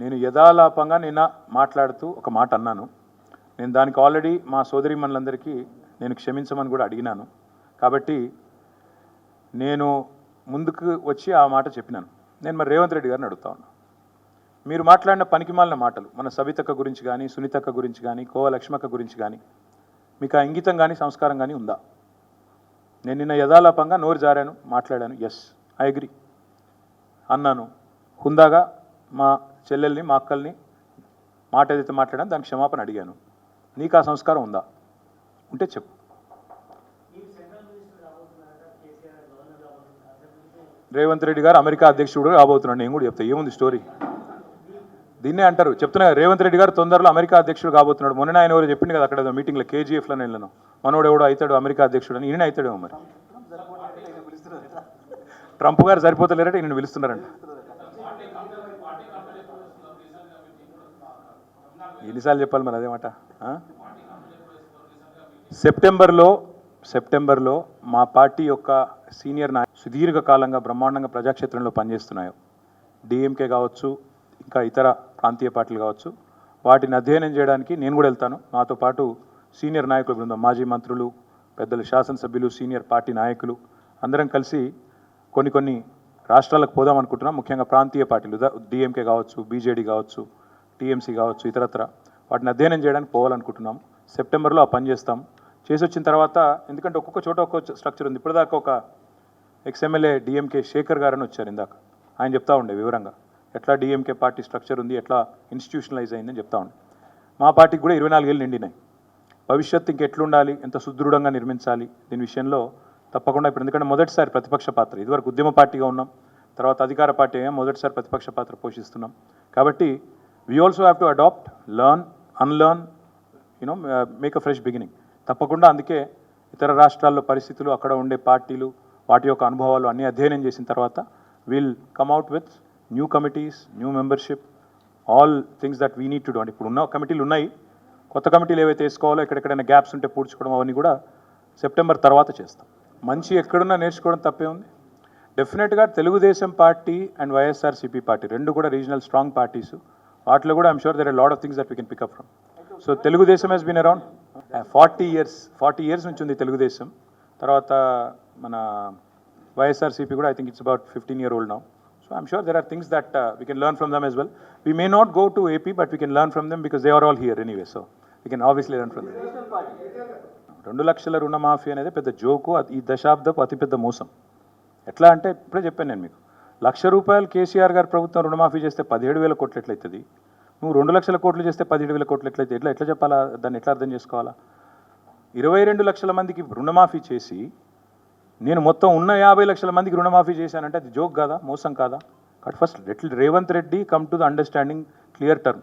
నేను యథాలాపంగా నిన్న మాట్లాడుతూ ఒక మాట అన్నాను. నేను దానికి ఆల్రెడీ మా సోదరిమణులందరికీ నేను క్షమించమని కూడా అడిగినాను. కాబట్టి నేను ముందుకు వచ్చి ఆ మాట చెప్పినాను. నేను మరి రేవంత్ రెడ్డి గారిని అడుగుతా ఉన్నా. మీరు మాట్లాడిన పనికిమాలిన మాటలు మన సవితక్క గురించి కానీ సునీతక్క గురించి కానీ కోవ లక్ష్మక్క గురించి కానీ మీకు ఆ ఇంగితం కానీ సంస్కారం కానీ ఉందా? నేను నిన్న యథాలాపంగా నోరు జారాను మాట్లాడాను. ఎస్ ఐ అగ్రి అన్నాను. హుందాగా మా చెల్లెల్ని మా అక్కల్ని మాట ఏదైతే మాట్లాడాను దానికి క్షమాపణ అడిగాను. నీకు ఆ సంస్కారం ఉందా? ఉంటే చెప్పు. రేవంత్ రెడ్డి గారు అమెరికా అధ్యక్షుడు కాబోతున్నాడు. నేను కూడా చెప్తా ఏముంది స్టోరీ? దీన్నే అంటారు. చెప్తున్నా రేవంత్ రెడ్డి గారు తొందరలో అమెరికా అధ్యక్షుడు కాబోతున్నాడు. మొన్న ఆయన ఎవరు చెప్పింది కదా అక్కడ మీటింగ్లో కేజీఎఫ్లో వెళ్ళను. మనోడు ఎవడో అవుతాడు అమెరికా అధ్యక్షుడు అని. ఈయన అవుతాడేమో మరి? ట్రంప్ గారు సరిపోతలేరంటే ఈయన పిలుస్తున్నారంట. ఎన్నిసార్లు చెప్పాలి మరి అదేమాట సెప్టెంబర్లో సెప్టెంబర్లో మా పార్టీ యొక్క సీనియర్ నాయ సుదీర్ఘకాలంగా బ్రహ్మాండంగా ప్రజాక్షేత్రంలో పనిచేస్తున్నాయో. డిఎంకే కావచ్చు ఇంకా ఇతర ప్రాంతీయ పార్టీలు కావచ్చు. వాటిని అధ్యయనం చేయడానికి నేను కూడా వెళ్తాను. నాతో పాటు సీనియర్ నాయకుల బృందం మాజీ మంత్రులు పెద్దలు శాసనసభ్యులు సీనియర్ పార్టీ నాయకులు అందరం కలిసి కొన్ని కొన్ని రాష్ట్రాలకు పోదాం అనుకుంటున్నాం. ముఖ్యంగా ప్రాంతీయ పార్టీలు డిఎంకే కావచ్చు బీజేడీ కావచ్చు టీఎంసీ కావచ్చు ఇతరత్ర వాటిని అధ్యయనం చేయడానికి పోవాలనుకుంటున్నాం. సెప్టెంబర్లో ఆ పని చేస్తాం. చేసి వచ్చిన తర్వాత ఎందుకంటే ఒక్కొక్క చోట ఒక్కొక్క స్ట్రక్చర్ ఉంది. ఇప్పటిదాకా ఒక ఎక్స్ఎమ్మెల్యే డిఎంకే శేఖర్ గారని వచ్చారు ఇందాక. ఆయన చెప్తా ఉండే వివరంగా. ఎట్లా డిఎంకే పార్టీ స్ట్రక్చర్ ఉంది ఎట్లా ఇన్స్టిట్యూషనలైజ్ అయిందని చెప్తా ఉండే. మా పార్టీకి కూడా ఇరవై నాలుగేళ్ళు నిండినాయి. భవిష్యత్తు ఇంకెట్లుండాలి ఎంత సుదృఢంగా నిర్మించాలి దీని విషయంలో తప్పకుండా ఇప్పుడు ఎందుకంటే మొదటిసారి ప్రతిపక్ష పాత్ర. ఇదివరకు ఉద్యమ పార్టీగా ఉన్నాం. తర్వాత అధికార పార్టీ మొదటిసారి ప్రతిపక్ష పాత్ర పోషిస్తున్నాం. కాబట్టి we also have to adapt learn unlearn you know make a fresh beginning తప్పకుండా అందుకే ఇతర రాష్ట్రాల్లో పరిస్థితులు అక్కడ ఉండే పార్టీలు వాటి యొక్క అనుభవాలు అన్నీ అధ్యయనం చేసిన తర్వాత will come out with new committees new membership all things that we need to do అంటే ఇప్పుడు ఉన్న కమిటీలు ఉన్నాయి. కొత్త కమిటీలు ఏవైతే వేసుకోవాలో ఎక్కడెక్కడైనా గ్యాప్స్ ఉంటే పూడ్చుకోవడం అవన్నీ కూడా సెప్టెంబర్ తర్వాత చేస్తాం. మంచి ఎక్కడున్నా నేర్చుకోవడం తప్పే ఉంది. డెఫినెట్గా Telugu Desam party and YSRCP party రెండు కూడా రీజనల్ స్ట్రాంగ్ పార్టీసు వాటిలో కూడా I'm sure there lot of things that we can pick up from so Telugu Desam has been around forty years forty years నుంచి ఉంది తెలుగుదేశం తర్వాత మన వైఎస్ఆర్సీపీ కూడా I think it's about fifteen year old now so I'm sure there are things that we can learn from them as well we may not go to AP but we can learn from them because they are all here anyway so we can obviously learn from them రెండు లక్షల రుణమాఫీ అనేది పెద్ద joke ఈ దశాబ్దపు అతిపెద్ద మోసం. ఎట్లా అంటే ఇప్పుడే చెప్పాను నేను మీకు. లక్ష రూపాయలు కేసీఆర్ గారు ప్రభుత్వం రుణమాఫీ చేస్తే పదిహేడు వేల కోట్లు ఎట్లయితుంది? నువ్వు రెండు లక్షల కోట్లు చేస్తే పదిహేడు వేల కోట్లు ఎట్లయితే ఎట్లా ఎట్లా చెప్పాలా? దాన్ని ఎట్లా అర్థం చేసుకోవాలా? ఇరవై రెండు లక్షల మందికి రుణమాఫీ చేసి నేను మొత్తం ఉన్న యాభై లక్షల మందికి రుణమాఫీ చేశానంటే అది జోక్ కాదా? మోసం కాదా? కాబట్టి first Revanth Reddy come to the understanding clear term